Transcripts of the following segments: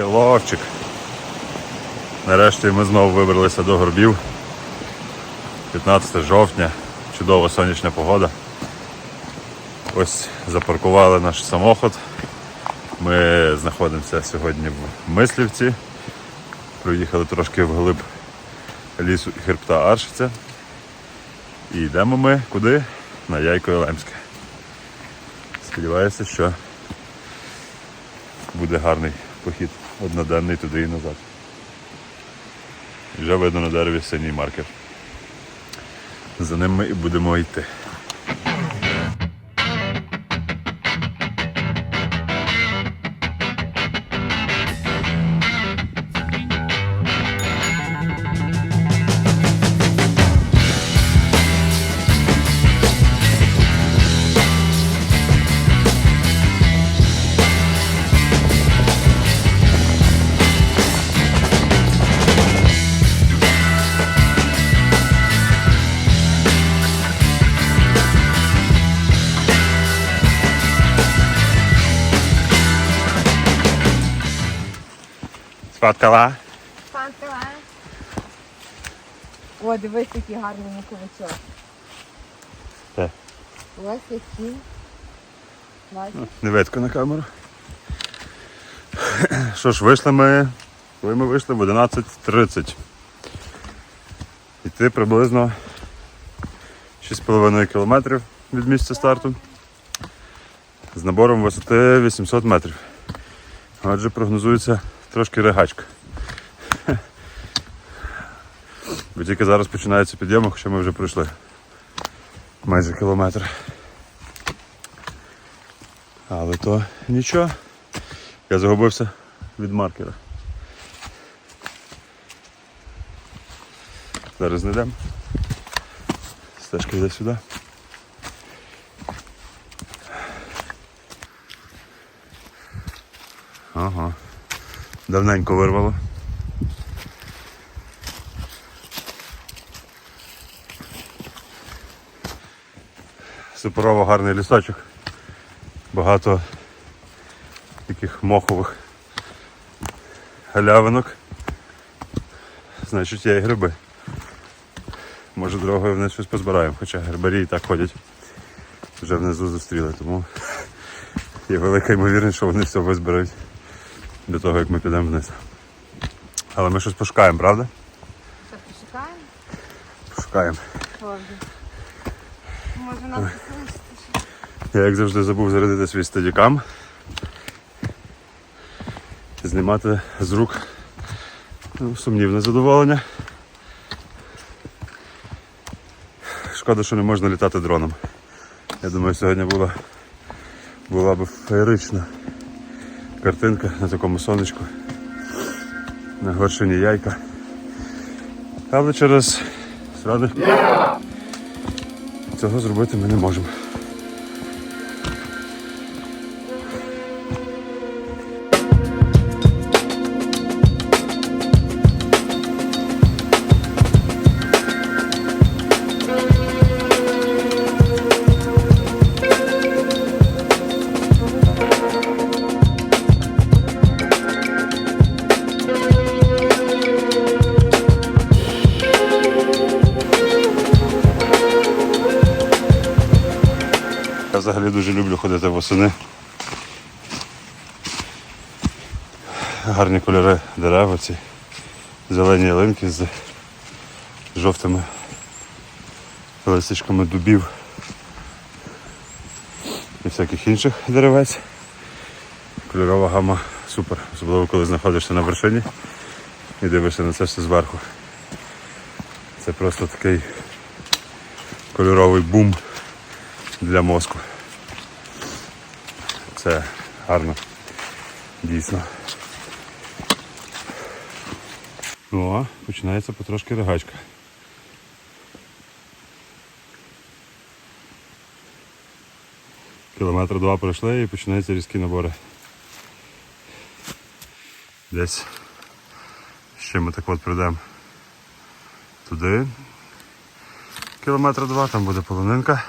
Хеловчик. Нарешті ми знову вибралися до горбів. 15 жовтня, чудова сонячна погода. Ось запаркували наш самохід. Ми знаходимося сьогодні в Мислівці. Проїхали трошки вглиб лісу і хребта Аршиця. І йдемо ми куди? На Яйко Єлемське. Сподіваюся, що буде гарний похід одноденний туди і назад. Вже видно на дереві синій маркер. За ним ми і будемо йти. Спаткала. Пантела. О, дивись, який гарний муковичок. Де? Ось який. Бачиш? Не на камеру. Що ж, вийшли ми. Коли ми вийшли в 11.30. Йти приблизно 6,5 кілометрів від місця старту. З набором висоти 800 метрів. Отже, прогнозується трошки ригачка. Бо тільки зараз починається підйом, хоча ми вже пройшли майже кілометр. Але то нічого. Я загубився від маркера. Зараз знайдемо. Стежка йде сюди. Ага. Давненько вирвало. Суперово гарний лісочок. Багато таких мохових галявинок. Значить є і гриби. Може дорогою вниз щось позбираємо, хоча грибарі і так ходять. Вже внизу зустріли, тому є велика ймовірність, що вони все визбирають до того, як ми підемо вниз. Але ми щось пошукаємо, правда? Що, пошукаємо? Пошукаємо. Може. Може нам послухати. Я як завжди забув зарядити свій стадікам. Знімати з рук ну, сумнівне задоволення. Шкода, що не можна літати дроном. Я думаю, сьогодні була, була б феєрична картинка на такому сонечку. На горшині яйка. Але через зради цього зробити ми не можемо. Взагалі дуже люблю ходити восени. Гарні кольори дерев, ці зелені ялинки з жовтими листячками дубів і всяких інших деревець. Кольорова гама супер, особливо коли знаходишся на вершині і дивишся на це все зверху. Це просто такий кольоровий бум для мозку. Це гарно. Дійсно. Ну а починається потрошки ригачка. Кілометр два пройшли і починаються різкі набори. Десь ще ми так от прийдемо туди. Кілометр два, там буде полонинка.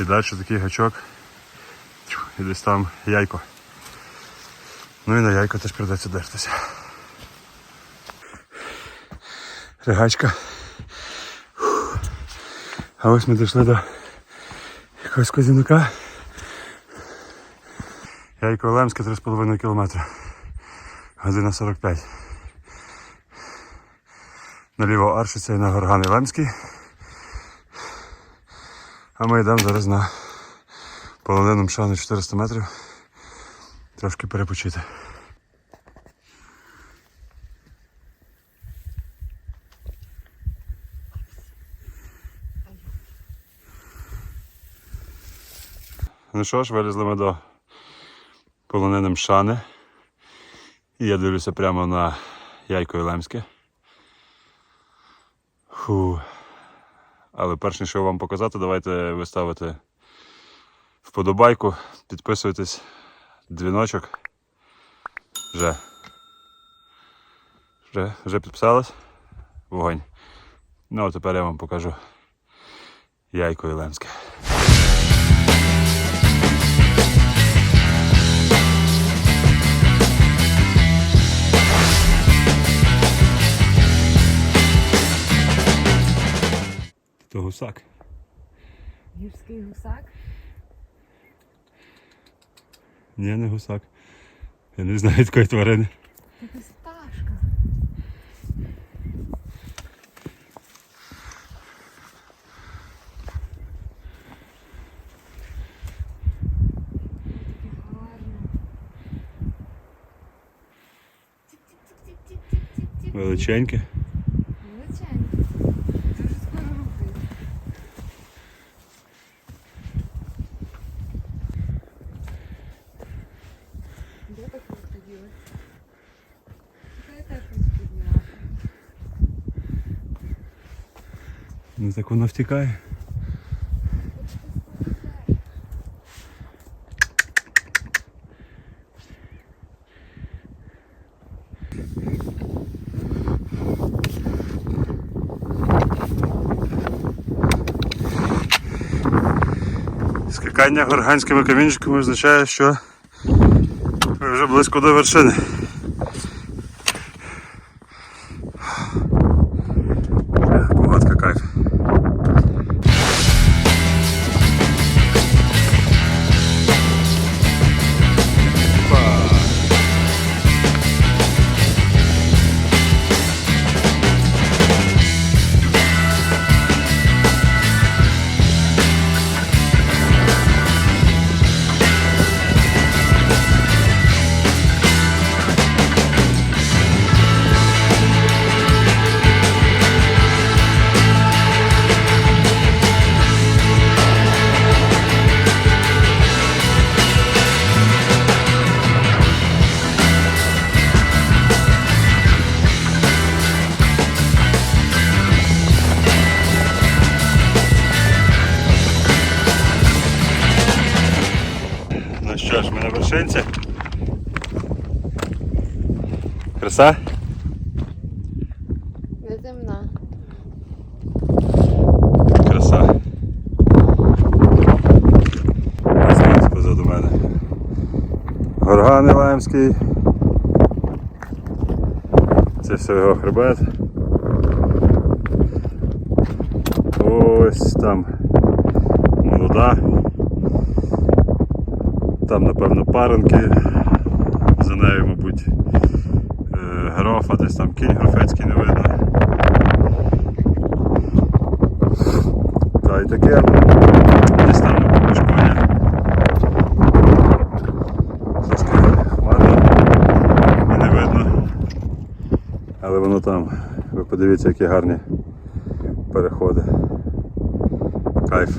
І далі такий гачок. І десь там яйко. Ну і на яйко теж придеться дертися. Ригачка. А ось ми дійшли до якогось козінука. Яйко Лемське 3,5 кілометри. Година 45. Наліво Аршиця і на Горгани Лемський. А ми йдемо зараз на полонину Мшану 400 метрів. Трошки перепочити. Ну що ж, вилізли ми до полонини Мшани. І я дивлюся прямо на Яйко Ілемське. Фу. Але перш ніж вам показати, давайте ви ставите вподобайку, підписуйтесь, дзвіночок. Вже. Вже, вже підписались? Вогонь. Ну а тепер я вам покажу Яйко Ілемське. То гусак. Гірський гусак. Ні, не гусак. Я не знаю такої тварини. Якась пташка. Величеньке. Величенько. Дуже скоро рухається. Де так розходилась? Я теж хочу підняти. Ну так воно втікає. Скакання горганськими камінчиками означає, що ви вже близько до вершини. Краса? Неземна. Краса. Ось позаду мене. Горган Ілаємський. Це все його хребет. Ось там молода. Там, напевно, паренки. За нею, мабуть, грофа, десь там кінь грофецький не видно. Та й таке. Десь там мабуть, мішкання. Трошки хмарно не видно. Але воно там. Ви подивіться, які гарні переходи. Кайф.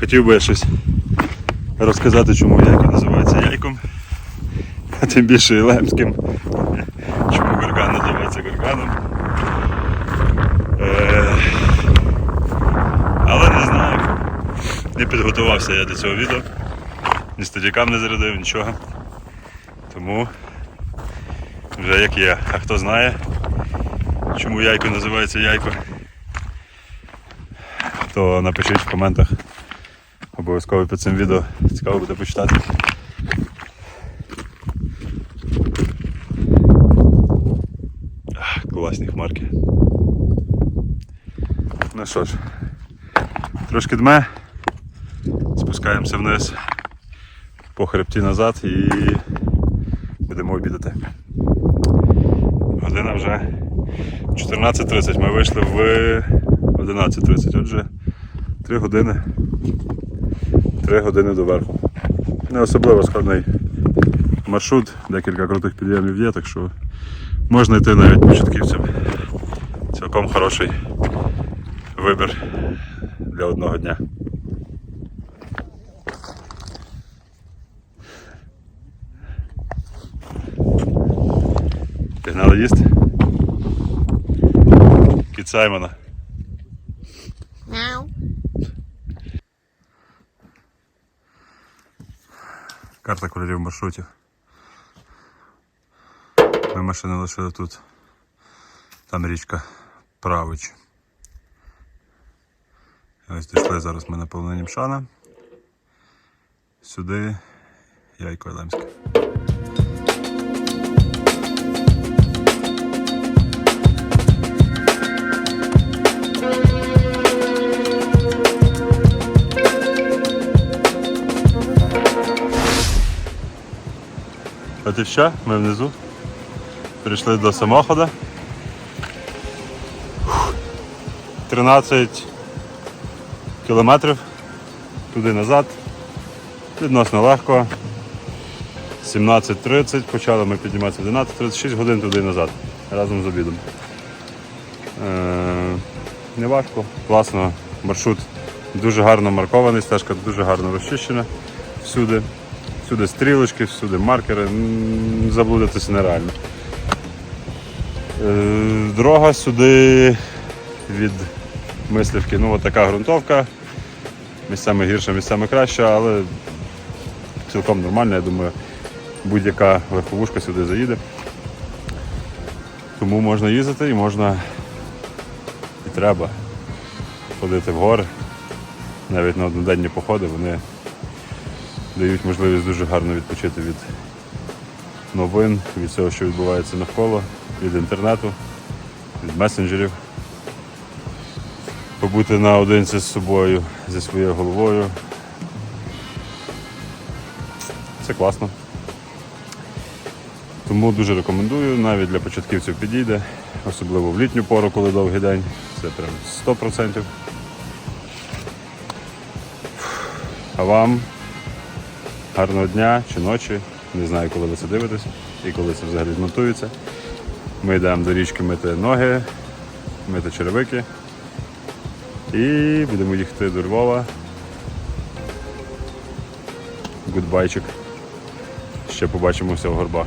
Хотів би щось розказати, чому яйко називається яйком, а тим більше Ілемським. Чому горган називається горганом. Е, Але не знаю. Не підготувався я до цього відео. Ні стадікам не зарядив, нічого. Тому вже як є. А хто знає, чому яйко називається яйко, то напишіть в коментах Обов'язково під цим відео цікаво буде почитати. Класні хмарки. Ну що ж, трошки дме, спускаємося вниз по хребті назад і будемо обідати. Година вже 14.30. Ми вийшли в 11.30. Отже, 3 години. 3 години до верху. Не особливо складний маршрут, декілька крутих підйомів є, так що можна йти навіть початківцям. Цілком хороший вибір для одного дня. Пігнали їсти. Кіт Саймона. Карта кольорів маршрутів. Ми машини лишили тут. Там річка Правич. Ось дійшли зараз ми на полонині Мшана. Сюди Яйко Елемське. От і все, ми внизу. Прийшли до самохода. 13 кілометрів туди назад. Відносно легко. 17.30, почали ми підніматися в 11.30, 6 годин туди і назад, разом з обідом. Е, не важко, класно. Маршрут дуже гарно маркований, стежка дуже гарно розчищена всюди. Всюди стрілочки, всюди маркери, заблудитися нереально. Е, Дорога сюди від Мислівки, ну от така ґрунтовка. Місцями гірша, місцями краща, але цілком нормально, я думаю, будь-яка легковушка сюди заїде. Тому можна їздити і можна і треба ходити в гори. Навіть на одноденні походи вони дають можливість дуже гарно відпочити від новин, від всього, що відбувається навколо, від інтернету, від месенджерів. Побути наодинці з собою, зі своєю головою. Це класно. Тому дуже рекомендую, навіть для початківців підійде, особливо в літню пору, коли довгий день. Це прям 100%. А вам гарного дня чи ночі. Не знаю, коли ви це дивитесь і коли це взагалі змонтується. Ми йдемо до річки мити ноги, мити черевики. І будемо їхати до Львова. Гудбайчик. Ще побачимося в горбах.